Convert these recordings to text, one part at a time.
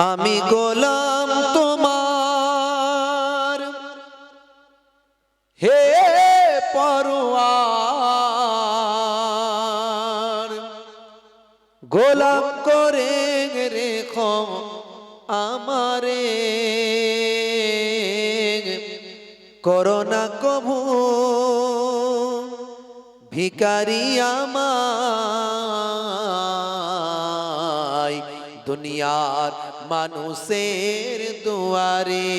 আমি গোলাম তোমার। হে পরোয়ার। গোলাম করে রেখো আমারে। করোনা কভু ভিকারি আমায়। দুনিয়ার মানুষের দুয়ারে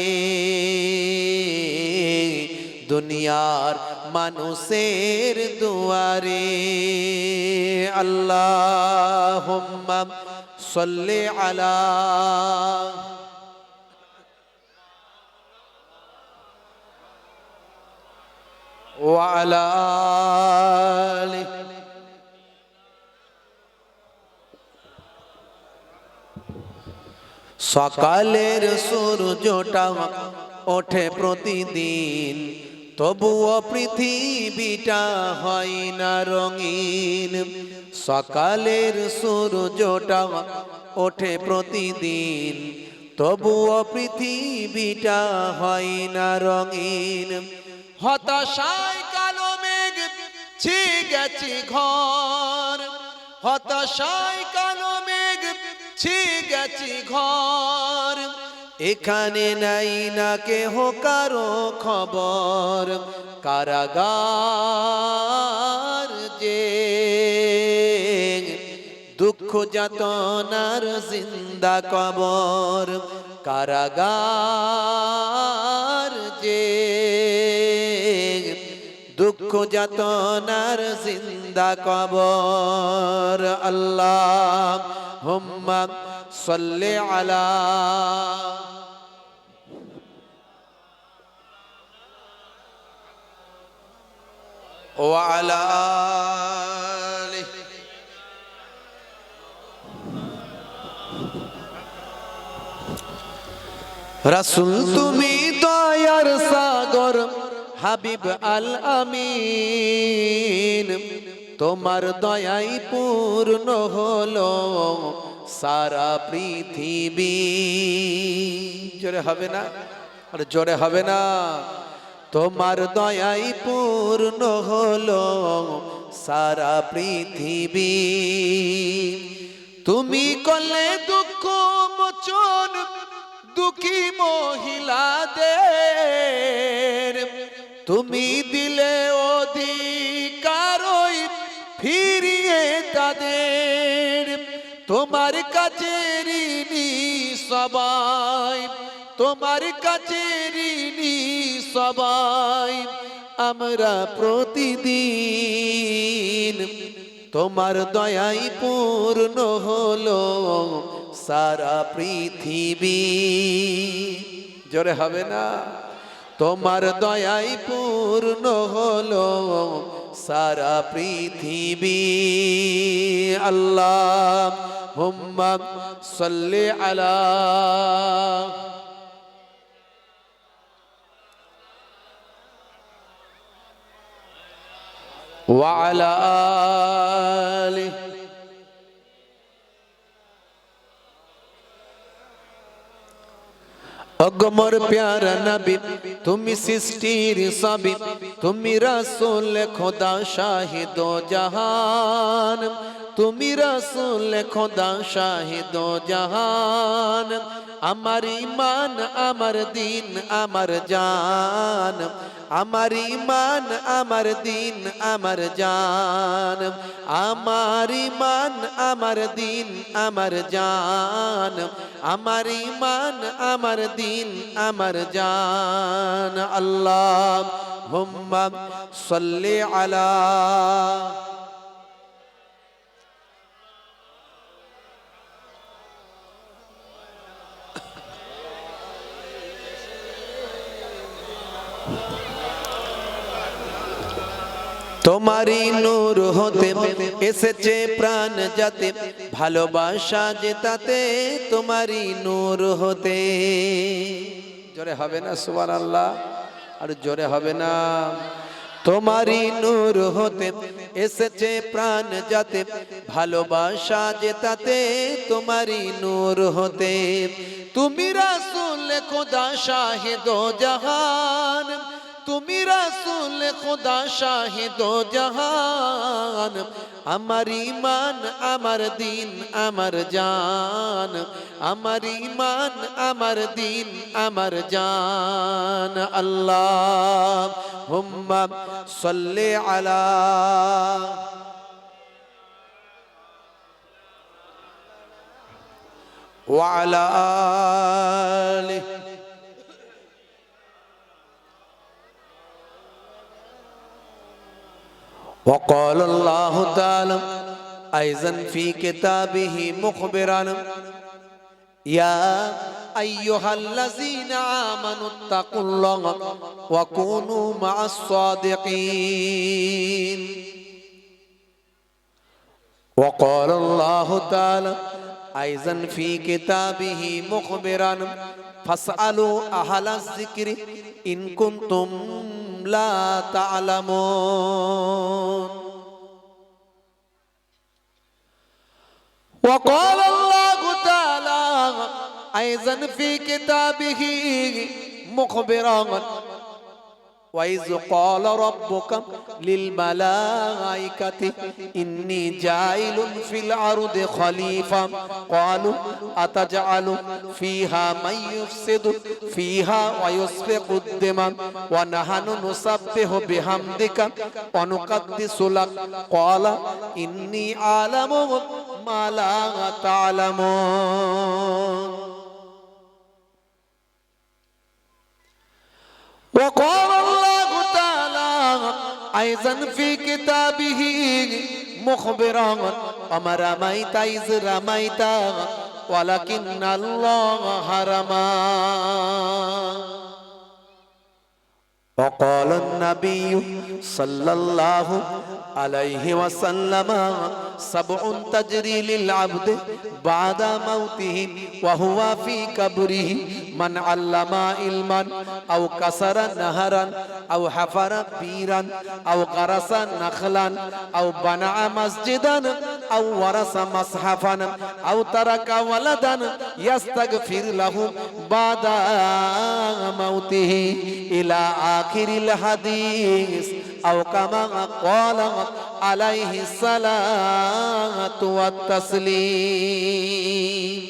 দুনিয়ার মানুষের দুয়ারে আল্লাহ সল্লে আলা وعلى آله সকালের সূর্যটা ওঠে প্রতিদিন, তবুও পৃথিবীটা হয় না রঙিন। সকালের সূর্যটা ওঠে প্রতিদিন, তবুও পৃথিবীটা হয় না রঙিন। হতাশায় কালো মেঘ ছি গেছি ঘর, হতাশায় কালো মেঘ ছি গেছি ঘর। এখানে নাই না কেহ, কারও খবর। কারাগার যে দুঃখ যাতনার জিন্দা কবর। কারাগার যে দুঃখ যাতনার জিন্দা কবর। আল্লাহ হুম্মা সল্লে আলা وعلى آله রাসুল তুমি দয়ার সাগর হাবিব আল আমিন তোমার দয়াই পূর্ণ হলো সারা পৃথিবী। জোরে হবে না? আর জোরে হবে না। তোমার দয়াই পূর্ণ হলো সারা পৃথিবী। তুমি করলে দুঃখ মোচন দুঃখী মহিলাদের। তুমি দিলে তোমার কাছে সবাই, তোমার কাছে সবাই, আমরা প্রতিদিন তোমার দয়াই পূর্ণ হলো সারা পৃথিবী। জোরে হবে না? তোমার দয়াই পূর্ণ হলো সারা পৃথিবী আল্লাহ হুম্মা সাল্লি আলা وعلى آله অগমর প্যারা নবী তুমি সৃষ্টির সবই তুমি রাসূল খোদা শাহিদ জাহান তুমি রাসূল খোদা শাহিদ জাহান। আমার ইমান আমার দিন, আমার জান। আমার ইমান আমার দিন, আমার জান। আমার ইমান আমার দিন, আমার জান। আমার ইমান আমার দিন, আমার জান। আল্লাহ হুম্মা সাল্লি আলা তোমারই নূর হতে এসেছে প্রাণ যাতে, ভালোবাসা যে তাতে তোমারই নূর হতে। জোরে হবে না সুবান আল্লাহ আর জোরে হবে না। তোমারই নূর হতে এসেছে প্রাণ যাতে, ভালোবাসা যে তাতে তোমারই নূর হতে। তুমি রাসূল, খোদা, শাহিদ জাহান। তুমি রাসূল খোদা শাহিদ জাহান আমার ইমান আমার দিন আমার জান আমার ইমান আমার দিন আমার জান আল্লাহ হুম্মা সাল্লি আলা وعلى آله وقال الله تعالى أيضا في كتابه مخبرا يا أيها الذين آمنوا اتقوا الله وكونوا مع الصادقين وقال الله تعالى أيضا في كتابه مخبرا فاسألوا أهل الذكر إن كنتم لا تعلمون وقال الله تعالى أيضا في كتابه مخبرا وإذ قال ربك للملائكة إني جاعل في الأرض خليفة قالوا أتجعل فيها من يفسد فيها ويسفك الدماء ونحن نسبح بحمدك ونقدس لك قال إني أعلم ما لا تعلمون وقال الله تعالى أيضا في كتابه مخبرا وما رميت إذ رميت ولكن الله رمى وقال النبي صلى الله عليه وسلم سبع تجري للعبد بعد موته وهو في قبره من علم علما أو كسر نهرا أو حفر بيرا أو غرس نخلا أو بنى مسجدا أو ورث مصحفا أو ترك ولدا يستغفر له بعد موته إلى آخر الحديث أو كما قال عليه الصلاة والتسليم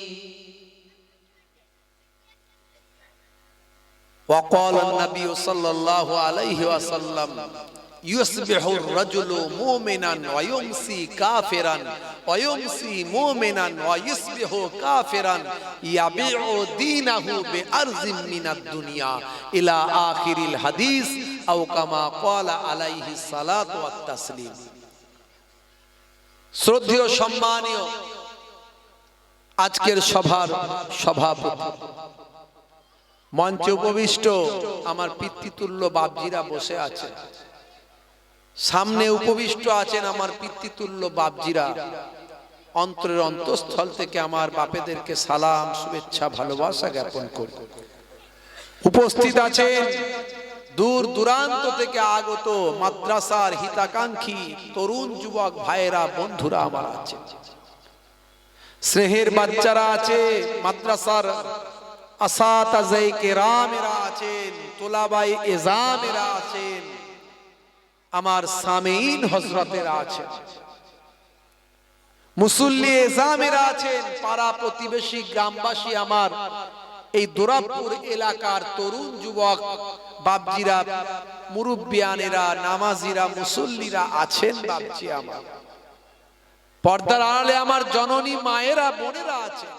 وقال النبي صلى الله عليه وسلم يصبح الرجل مؤمنا ويمسي كافرا ويمسي مؤمنا ويصبح كافرا يبيع دينه بأرض من الدنيا إلى آخر الحديث أو كما قال عليه الصلاة والتسليم শ্রদ্ধেয় সম্মানীয় আজকের সভার সভাপতি মঞ্চে উপবিষ্ট আমার পিতৃতুল্য বাপজিরা বসে আছে সামনে উপবিষ্ট আছেন আমার পিতৃতুল্য বাপজিরা। অন্তরের অন্তঃস্থল থেকে আমার বাপেদেরকে সালাম, শুভেচ্ছা, ভালোবাসা জ্ঞাপন করি উপস্থিত আছেন দূর দূরান্ত থেকে আগত মাদ্রাসার হিতাকাঙ্ক্ষী তরুণ যুবক ভাইয়েরা, বন্ধুরা আমার আছে। স্নেহের বাচ্চারা আছে, মাদ্রাসার আসাতাজাই কেরামেরা আছেন, তোলাবাই এজামেরা আছেন আমার সামেইন হজরতেরা আছেন মুসল্লি এজামেরা আছেন পাড়া প্রতিবেশী গ্রামবাসী আমার। এই দোরাবপুর এলাকার তরুণ যুবক বাবজিরা মুরব্বিয়ানেরা নামাজিরা মুসল্লিরা আছেন বাবজি আমার। পর্দার আড়ালে আমার জননী মায়েরা বোনেরা আছেন।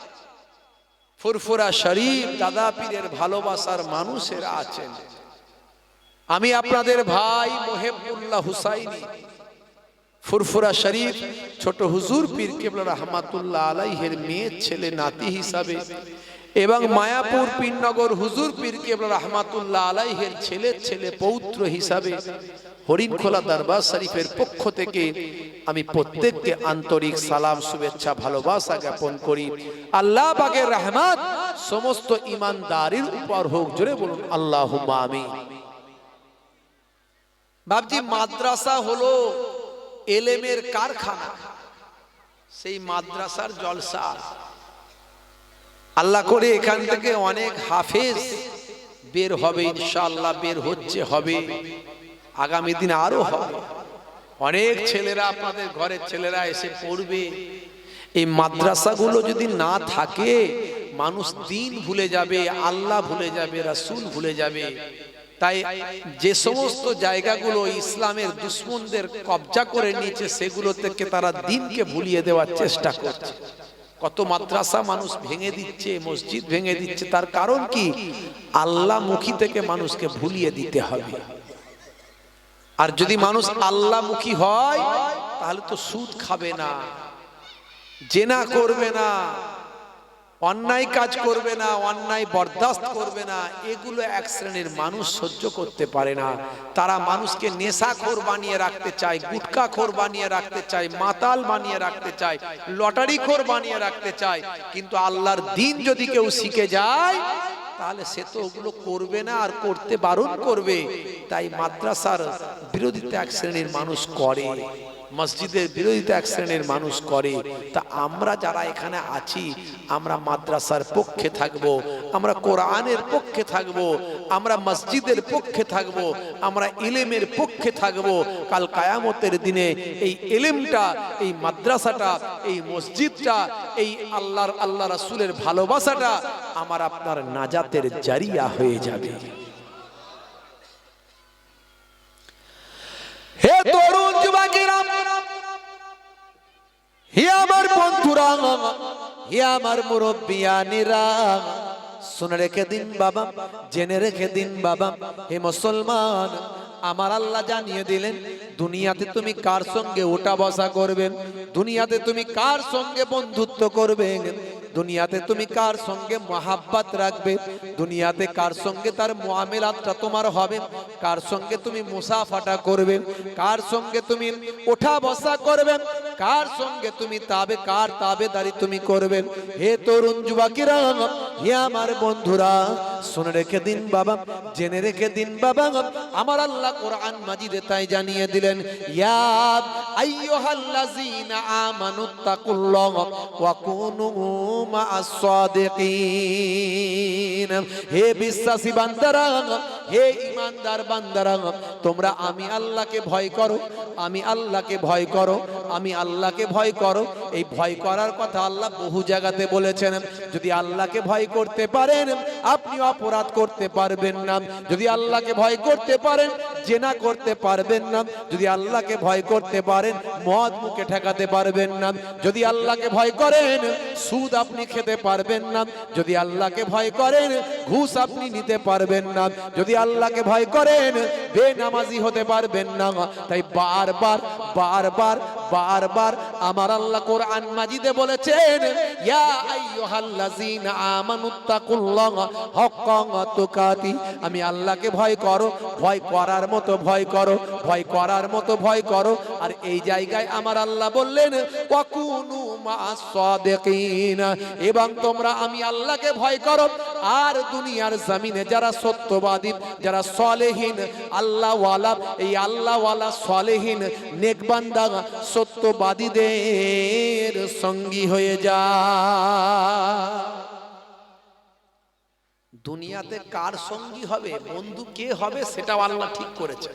ফুরফুরা শরীফ দাদা পীরের ভালোবাসার মানুষেরা আছেন। আমি আপনাদের ভাই মোহেবুল্লাহ হুসাইনি, ফুরফুরা শরীফ, ছোট হুজুর পীর কেবলা রহমাতুল্লাহ আলাইহের মেয়ের ছেলে, নাতি হিসাবে এবং মায়াপুর পীরনগর হুজুর পীর কেবলা রহমাতুল্লাহ আলাইহের ছেলের ছেলে পৌত্র হিসাবে হরিণখোলা দরবার শরীফের পক্ষ থেকে আমি প্রত্যেককে আন্তরিক সালাম, শুভেচ্ছা, ভালোবাসা জ্ঞাপন করি। আল্লাহ পাকের রহমত সমস্ত ইমানদারির উপর হোক, জোরে বলুন আল্লাহ আমিন। ভাবছি মাদ্রাসা হলো এলেমের কারখানা। সেই মাদ্রাসার জলসা। আল্লাহ করে এখান থেকে অনেক হাফেজ বের হবে ইনশাল্লাহ বের হচ্ছে, হবে। আগামী দিন আরও হবে। অনেক ছেলেরা আপনাদের ঘরের ছেলেরা এসে পড়বে। এই মাদ্রাসাগুলো যদি না থাকে, মানুষ দিন ভুলে যাবে, আল্লাহ ভুলে যাবে, রাসূল ভুলে যাবে। তাই যে সমস্ত জায়গাগুলো ইসলামের দুশ্মনদের কবজা করে নিয়েছে, সেগুলো থেকে তারা দিনকে ভুলিয়ে দেওয়ার চেষ্টা করছে। কত মাদ্রাসা মানুষ ভেঙে দিচ্ছে, মসজিদ ভেঙে দিচ্ছে, তার কারণ কি? আল্লাহ মুখী থেকে মানুষকে ভুলিয়ে দিতে হবে। আর যদি মানুষ আল্লাহমুখী হয়, তাহলে তো সুদ খাবে না, জেনা করবে না। অন্যায় কাজ করবে না, অন্যায় বরদাস্ত করবে না, এগুলো এক শ্রেণির মানুষ সহ্য করতে পারে না। তারা মানুষকে নেশা নেশাখোর বানিয়ে রাখতে চায় গুটকাখোর বানিয়ে রাখতে চায়, মাতাল বানিয়ে রাখতে চায় লটারি লটারিখোর বানিয়ে রাখতে চায়। কিন্তু আল্লাহর দিন যদি কেউ শিখে যায়, তাহলে সে তো ওগুলো করবে না আর করতে বারণ করবে। তাই মাদ্রাসার বিরোধিতা এক শ্রেণির মানুষ করে। মসজিদের বিরোধিতা এক শ্রেণির মানুষ করে। তা আমরা যারা এখানে আছি, আমরা মাদ্রাসার পক্ষে থাকব, আমরা কোরআনের পক্ষে থাকব, আমরা মসজিদের পক্ষে থাকব, আমরা ইলেমের পক্ষে থাকব। কাল কায়ামতের দিনে এই এলেমটা এই মাদ্রাসাটা, এই মসজিদটা, এই আল্লাহর, আল্লাহ রাসুলের ভালোবাসাটা আমার আপনার নাজাতের জারিয়া হয়ে যাবে হে হে আমার বন্ধুরা, হে আমার মুরব্বিয়ানিরা শুনে রেখে দিন বাবা, জেনে রেখে দিন বাবা, হে মুসলমান, আমার আল্লাহ জানিয়ে দিলেন, দুনিয়াতে তুমি কার সঙ্গে ওটা বসা করবে দুনিয়াতে তুমি কার সঙ্গে বন্ধুত্ব করবে দুনিয়াতে তুমি কার সঙ্গে মহাব্বাত রাখবে? দুনিয়াতে কার সঙ্গে তার মোয়ামেলাতটা তোমার হবে? কার সঙ্গে তুমি মুসাফাটা করবে? কার সঙ্গে তুমি ওঠা বসা করবে? কার সঙ্গে তুমি তাবে, কার তাবেদারি তুমি করবে হে তরুণ যুবকেরা, হে আমার বন্ধুরা, শুনে রেখে দিন বাবা, জেনে রেখে দিন বাবা, আমার আল্লাহ কোরআন মাজিদে তাই জানিয়ে দিলেন, ইয়া আইয়ুহাল্লাযীনা আমানুত্তাকুল্লাহ ওয়া কুনু মা'আস সাদিকিন। হে বিশ্বাসী বান্দারা, হে ইমানদার বান্দারা, তোমরা আমি আল্লাহকে ভয় করো, আমি আল্লাহকে ভয় করো, আমি আল্লাহকে ভয় করো। এই ভয় করার কথা আল্লাহ বহু জায়গাতে বলেছেন। যদি আল্লাহকে ভয় করতে পারেন আপনি অপরাধ করতে পারবেন না। যদি আল্লাহকে ভয় করতে পারেন, জেনা করতে পারবেন না। যদি আল্লাহকে ভয় করতে পারেন, মদ মুখে ঠেকাতে পারবেন না। যদি আল্লাহকে ভয় করেন, সুদ আপনি খেতে পারবেন না। যদি আল্লাহকে ভয় করেন, ঘুষ আপনি নিতে পারবেন না। যদি আল্লাহকে ভয় করেন, বেনামাজি হতে পারবেন না। তাই বারবার বারবার বারবার আমার আল্লাহ কোরআন মাজিদে বলেছেন, ইয়া আইয়ুহাল্লাযীনা আমানুত্তাকুল্লাহ হাক্কা তুকাতি। আমি আল্লাহকে ভয় করো, ভয় করার মতো ভয় করো, ভয় করার মতো ভয় করো। আর এই জায়গায় আমার আল্লাহ বললেন ওয়াকুনু এবং তোমরা আমি আল্লাহকে ভয় করো। আর দুনিয়ার জমিনে যারা সত্যবাদী, যারা সলেহীন, আল্লাহওয়ালা, এই আল্লাহওয়ালা সলেহীন নেকবান্দা সত্যবাদীদের সঙ্গী হয়ে যা। দুনিয়াতে কার সঙ্গী হবে, বন্ধু কে হবে, সেটাও আল্লাহ ঠিক করেছে।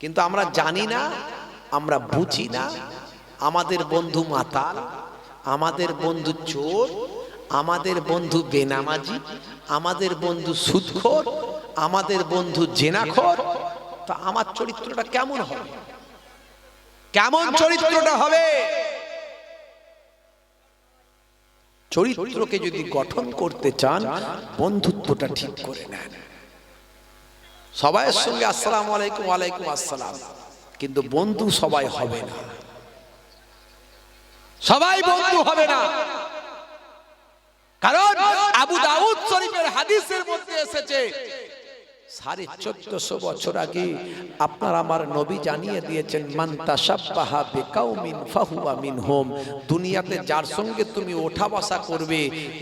কিন্তু আমরা জানি না, আমরা বুঝি না আমাদের বন্ধু মাতাল আমাদের বন্ধু চোর আমাদের বন্ধু বেনামাজি আমাদের বন্ধু সুদখোর আমাদের বন্ধু জেনাখোর তা আমার চরিত্রটা কেমন হবে? কেমন চরিত্রটা হবে? চরিত্রকে যদি গঠন করতে চান বন্ধুত্বটা ঠিক করে নেন। সবাইয়ের সঙ্গে আসসালামু আলাইকুম ওয়ালাইকুম আসসালাম। কিন্তু বন্ধু সবাই হবে না। সবাই বন্ধু হবে না। কারণ আবু দাউদ শরীফের হাদিসের মধ্যে এসেছে, সাড়ে চোদ্দশো বছর আগে আপনার আমার নবী জানিয়ে দিয়েছেন, মান তাসাব্বাহা বিকাউমিন ফাহুয়া মিনহুম। দুনিয়াতে যার সঙ্গে তুমি ওঠা বসা করবে,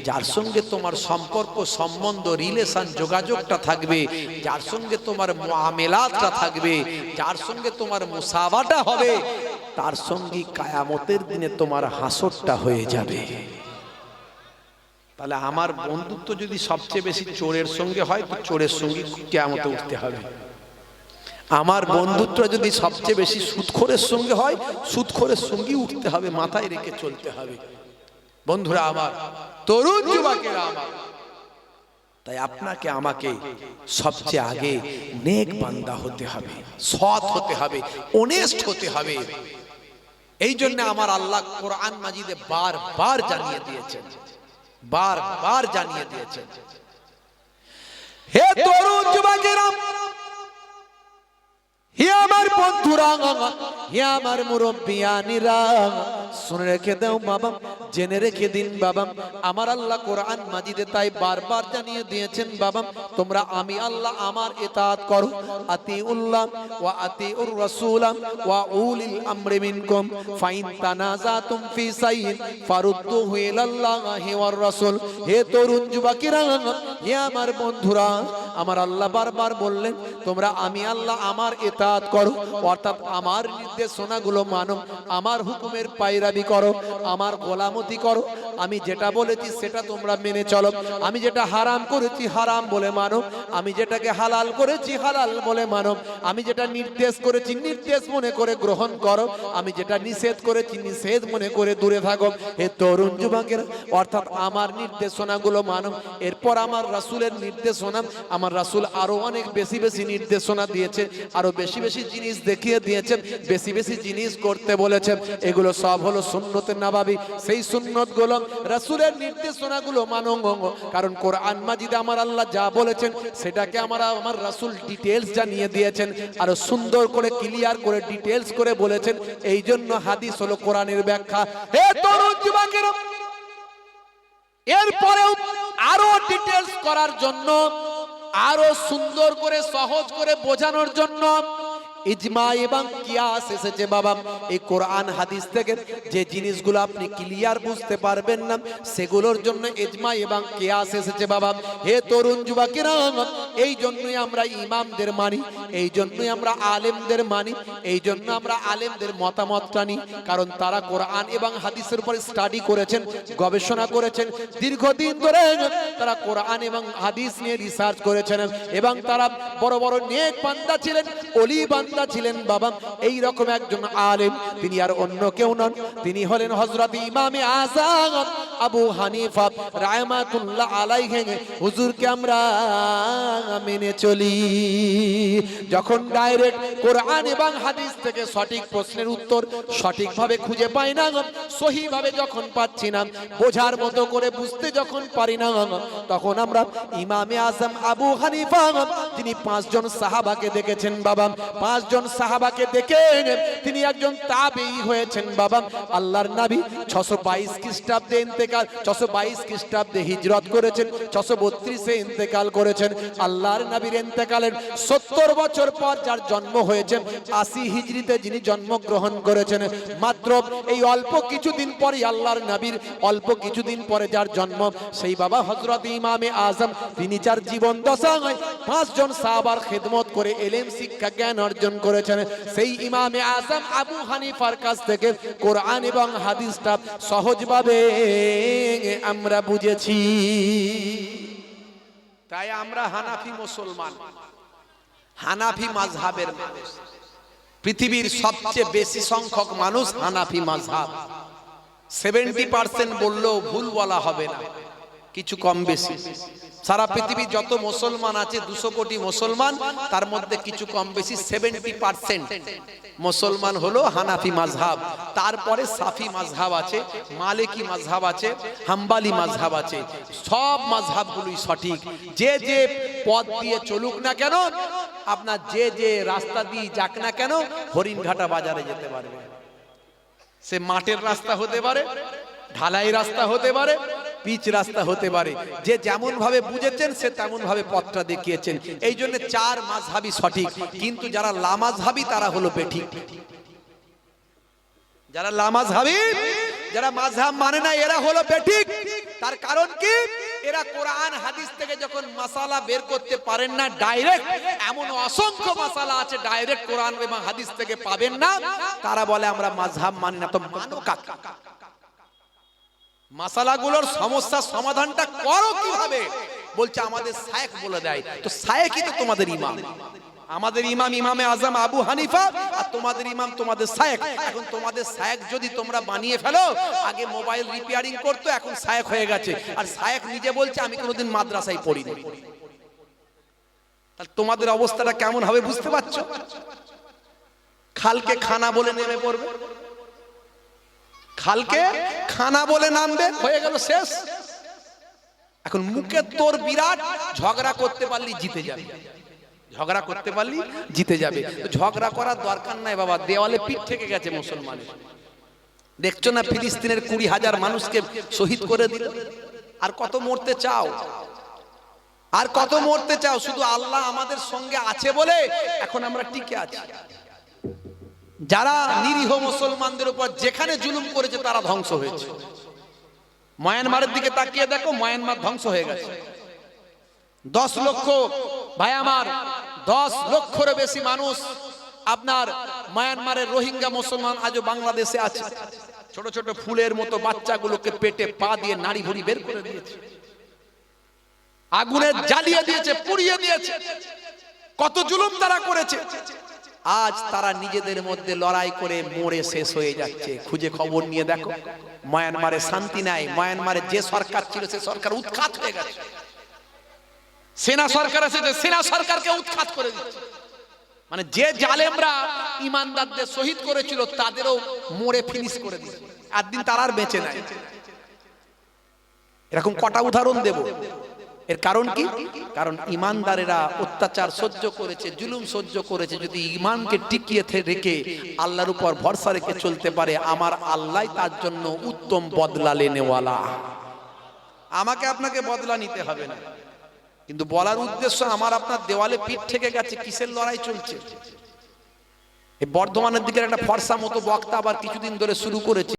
যার সঙ্গে তোমার সম্পর্ক, সম্বন্ধ, রিলেশন, যোগাযোগটা থাকবে, যার সঙ্গে তোমার মুআমেলাতটা থাকবে, যার সঙ্গে তোমার মুসাবাটা হবে তার সঙ্গে কায়ামতের দিনে তোমার হাসরটা হয়ে যাবে। তাহলে আমার বন্ধুত্ব যদি সবচেয়ে বেশি চোরের সঙ্গে হয়, তো চোরের সঙ্গে কেমতে উঠতে হবে। আমার বন্ধুত্ব যদি সবচেয়ে বেশি সুৎখোরের সঙ্গে হয়, সুৎখোরের সঙ্গে উঠতে হবে, মাথায় রেখে চলতে হবে। বন্ধুরা আমার, তরুণ যুবকেরা আমার, তাই আপনাকে, আমাকে সবচেয়ে আগে নেক বান্দা হতে হবে, সৎ হতে হবে অনেস্ট হতে হবে। এই জন্য আমার আল্লাহ কোরআন মাজিদে বার জানিয়ে দিয়েছেন। বার জানিয়ে দিয়েছেন। হে তরুণ যুবকেরা আমার বন্ধুরা, হে আমার মুরব্বিয়ানিরা শুনে রেখে দাও বাবা, জেনে রেখে দিন বাবা, আমার আল্লাহ কোরআন মাজিদে তাই বারবার জানিয়ে দিয়েছেন বাবা, তোমরা আমি আল্লাহ আমার ইতাআত করো আতি উল্লাহ ওয়া আতি উর রাসূলা ওয়া উলিল আমরি মিনকুম, ফাইন তানাজাতুম ফি সাইয়িন ফারুদ্দুহু ইলাল্লাহি ওয়ার রাসূল। হে তরুণ যুবকেরা, হে আমার বন্ধুরা আমার আল্লাহ বারবার বললেন, তোমরা আমি আল্লাহ আমার ইতাআত করো, অর্থাৎ আমার নির্দেশনাগুলো মানো, আমার হুকুমের পায়রাবি করো, আমার গোলামতি করো। আমি যেটা বলেছি সেটা তোমরা মেনে চলো। আমি যেটা হারাম করেছি হারাম বলে মানো। আমি যেটাকে হালাল করেছি হালাল বলে মানো। আমি যেটা নির্দেশ করেছি নির্দেশ মনে করে গ্রহণ করো। আমি যেটা নিষেধ করেছি নিষেধ মনে করে দূরে থাকো। হে তরুণ যুবকের, অর্থাৎ আমার নির্দেশনাগুলো মানো। এরপর আমার রাসূলের নির্দেশনা আমার রাসূল আরও অনেক বেশি বেশি নির্দেশনা দিয়েছে আরও বেশি বেশি জিনিস দেখিয়ে দিয়েছেন, বেশি বেশি জিনিস করতে বলেছেন। এগুলো সব হলো সুন্নতের নাবাবি। সেই সুন্নতগুলো রাসূলের নির্দেশনাগুলো মানো কারণ কোরআন মাজিদে আমার আল্লাহ যা বলেছেন, সেটাকে আমার আমার রাসূল ডিটেলস জানিয়ে দিয়েছেন, আরও সুন্দর করে ক্লিয়ার করে ডিটেলস করে বলেছেন। এই জন্য হাদিস হলো কোরআনের ব্যাখ্যা। হে এরপরেও আরও ডিটেলস করার জন্য আরও সুন্দর করে সহজ করে বোঝানোর জন্য ইজমা এবং কিয়াস এসেছে বাবা। এই কোরআন, হাদিস থেকে যে জিনিসগুলো আপনি ক্লিয়ার বুঝতে পারবেন না, সেগুলোর জন্য ইজমা এবং কিয়াস এসেছে বাবা। হে তরুণ যুবকেরা, এই জন্যই আমরা ইমামদের মানি, এই জন্যই আমরা আলেমদের মানি, এই জন্য আমরা আলেমদের মতামতটা নিই। কারণ তারা কোরআন এবং হাদিসের উপর স্টাডি করেছেন, গবেষণা করেছেন। দীর্ঘদিন ধরে তারা কোরআন এবং হাদিস নিয়ে রিসার্চ করেছেন এবং তারা বড় বড় নেক বান্দা ছিলেন, অলি বান্দা ছিলেন বাবা। এই রকম একজন আলেম। তিনি আর অন্য কেউ নন। তিনি হলেন হযরত ইমামে আযম আবু হানিফা রাহমাতুল্লাহ আলাইহি। হুজুরকে আমরা মেনে চলি। যখন ডাইরেক্ট কোরআন এবং হাদিস থেকে সঠিক প্রশ্নের উত্তর সঠিকভাবে খুঁজে পাই না, সহিভাবে যখন পাচ্ছি না, বোঝার মতো করে বুঝতে যখন পারি না, তখন আমরা ইমামে আজম আবু হানিফা, তিনি পাঁচজন সাহাবাকে দেখেছেন বাবা। পাঁচজন সাহাবাকে দেখে তিনি একজন তাবেই হয়েছেন বাবা। আল্লাহর নবী ছশো বাইশ খ্রিস্টাব্দে ইন্তেকাল, ছশো বাইশ খ্রিস্টাব্দে হিজরত করেছেন, ছশো বত্রিশে ইন্তেকাল করেছেন। আল্লাহর নবীর ইন্তেকালের সত্তর বছর পর যার জন্ম হয়েছে, আশি হিজরিতে যিনি জন্মগ্রহণ করেছেন। মাত্র এই অল্প কিছুদিন পরে আল্লাহর নবীর অল্প কিছুদিন পরে যার জন্ম, সেই বাবা হজরত ইমামে আজম, তিনি যার জীবন দশায় পাঁচজন সাহাবার খেদমত করে এলেম, শিক্ষা, জ্ঞান অর্জন করেছেন। সেই ইমামে আজম আবু হানিফার কাছ থেকে কোরআন এবং হাদিসটা সহজভাবে আমরা বুঝেছি। তাই আমরা হানাফি মুসলমান। হানাফি মাযহাবের মানুষ। পৃথিবীর সবচেয়ে বেশি সংখ্যক মানুষ হানাফি মাযহাব। সেভেন্টি পার্সেন্ট বললেও ভুল বলা হবে না। কিছু কম বেশি। সারা পৃথিবীর যত মুসলমান আছে দুশো কোটি মুসলমান তার মধ্যে কিছু কম বেশি সেভেন্টি পার্সেন্ট। মুসলমান হলো হানাফি মাঝহাব তারপরে সাফি মাঝহাব আছে মালিকি মাঝহাব আছে হাম্বালি মাঝহাব আছে। সব মাঝহাবগুলোই সঠিক। যে যে পথ দিয়ে চলুক না কেন আপনার যে যে রাস্তা দিয়ে যাক না কেন হরিণঘাটা বাজারে যেতে পারবে। সে মাটির রাস্তা হতে পারে ঢালাই রাস্তা হতে পারে পিচ রাস্তা হতে পারে। যে যেমন ভাবে বুঝেছেন, সে তেমন ভাবে পথটা দেখিয়েছেন। এই জন্য চার মাঝহাবি সঠিক। কিন্তু যারা লামাজহাবি তারা হলো বেঠিক। যারা লামাজহাবি যারা মাঝহাব মানে না, এরা হলো বেঠিক। তার কারণ কি? এরা কোরআন, হাদিস থেকে যখন মাসালা বের করতে পারেন না, ডাইরেক্ট এমন অসংখ্য মাসালা আছে, ডাইরেক্ট কোরআন এবং হাদিস থেকে পাবেন না। তারা বলে, আমরা মাঝহাব মানি না। তো মানো কাকে? মাসালাগুলোর সমস্যার সমাধানটা করো কীভাবে? বলছে, আমাদের সায়েক বলে দেয়। তো সায়েকই তো তোমাদের ইমাম। আমাদের ইমাম ইমামে আজম আবু হানিফা, আর তোমাদের ইমাম তোমাদের সায়েক এখন তোমাদের সায়েক যদি তোমরা বানিয়ে ফেলো, আগে মোবাইল রিপেয়ারিং করতো, এখন সায়েক হয়ে গেছে। আর সায়েক নিজে বলছে, আমি কোনোদিন মাদ্রাসায় পড়িনি। তাহলে তোমাদের অবস্থাটা কেমন হবে বুঝতে পারছ? খালকে খানা বলে নেমে পড়বে। খালকে খানা বলে নামবে। হয়ে গেল শেষ। এখন মুখে তোর বিরাট ঝগড়া করতে পারলি জিতে যাবে। ঝগড়া করতে পারলি জিতে যাবে। ঝগড়া করার দরকার নাই বাবা দেওয়ালে পিঠ থেকে গেছে মুসলমানের দেখছ না ফিলিস্তিনের কুড়ি হাজার মানুষকে শহীদ করে দিল? আর কত মরতে চাও? আর কত মরতে চাও? শুধু আল্লাহ আমাদের সঙ্গে আছে বলে এখন আমরা টিকে আছি। যারা নিরীহ মুসলমানদের উপর যেখানে জুলুম করেছে, তারা ধ্বংস হয়েছে। মায়ানমারের দিকে তাকিয়ে দেখো, মায়ানমার ধ্বংস হয়ে গেছে। দশ লক্ষ, ভাই আমার, দশ লক্ষের বেশি মানুষ আপনার মায়ানমারের রোহিঙ্গা মুসলমান আজও বাংলাদেশে আছে। ছোট ছোট ফুলের মতো বাচ্চাগুলোকে পেটে পা দিয়ে নাড়ি ভুড়ি বের করে দিয়েছে। আগুনে জ্বালিয়ে দিয়েছে, পুড়িয়ে দিয়েছে। কত জুলুম তারা করেছে। আজ তারা নিজেদের মধ্যে লড়াই করে মরে শেষ হয়ে যাচ্ছে। খুঁজে খবর নিয়ে দেখো, মায়ানমারে শান্তি নাই, মায়ানমারে যে সরকার ছিল সে সরকার উৎখাত হয়ে গেছে। সেনা সরকার এসেছে সেনা সরকারকে উৎখাত করে দিচ্ছে। মানে যে জালেমরা ইমানদারদের শহীদ করেছিল, তাদেরও মরে ফিনিশ করে দিচ্ছে। একদিন তারা আর বেঁচে নাই। এরকম কটা উদাহরণ দেব। এর কারণ কি? কারণ ইমানদারেরা অত্যাচার সহ্য করেছে, জুলুম সহ্য করেছে, যদি ইমানকে টিকিয়ে রেখে আল্লাহর উপর ভরসা রেখে চলতে পারে, আমার আল্লাহ তার জন্য উত্তম বদলা লেনেওয়ালা আমাকে আপনাকে বদলা নিতে হবে না। কিন্তু বলার উদ্দেশ্য আমার আপনার দেওয়ালে পিঠ থেকে গেছে, কিসের লড়াই চলছে? বর্ধমানের দিকের একটা ফর্সা মতো বক্তা আবার কিছুদিন ধরে শুরু করেছে।